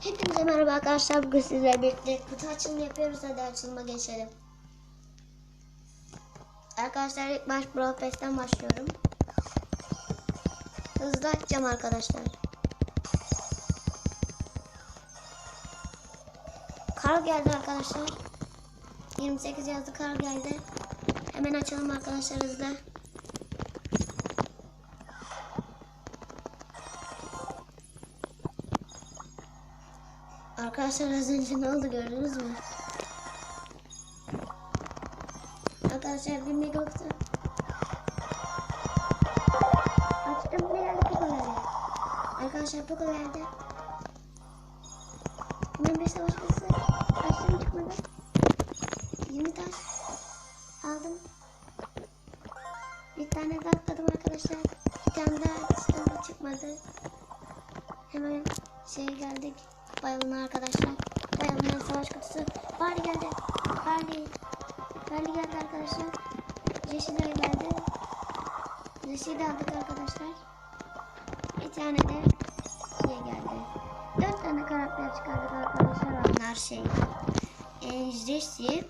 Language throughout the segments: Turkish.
Hepinize merhaba arkadaşlar. Bugün sizlerle birlikte kutu açılımı yapıyoruz. Hadi açılıma geçelim. Arkadaşlar ilk baş Brawl başlıyorum. Hızlı açacağım arkadaşlar. Kar geldi arkadaşlar. 28 yazdı kar geldi. Hemen açalım arkadaşlar hızlı. Arkadaşlar az önce ne oldu gördünüz mü? Arkadaşlar bir mega kutu. Açtım geldi Poco geldi. Arkadaşlar geldi. Hemen bir savaş kutusu. Açtım çıkmadı. 20 taş. Aldım. Bir tane daha atladım arkadaşlar. Bir tane daha çıkmadı. Hemen şey geldik. Bayılma arkadaşlar. Bayılma savaş kutusu. Bari geldi. Bari. Bari geldi arkadaşlar. Yeşil geldi. Yeşil aldık arkadaşlar. Bir tane de şey geldi. Dört tane karakter çıkardık arkadaşlar. Onlar şey. E, Jesse,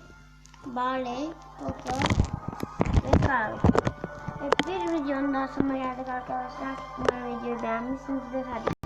Barley, Poco ve Carl. Evet, bir videonun daha sonuna geldik arkadaşlar. Umarım videoyu beğenmişsinizdir. Hadi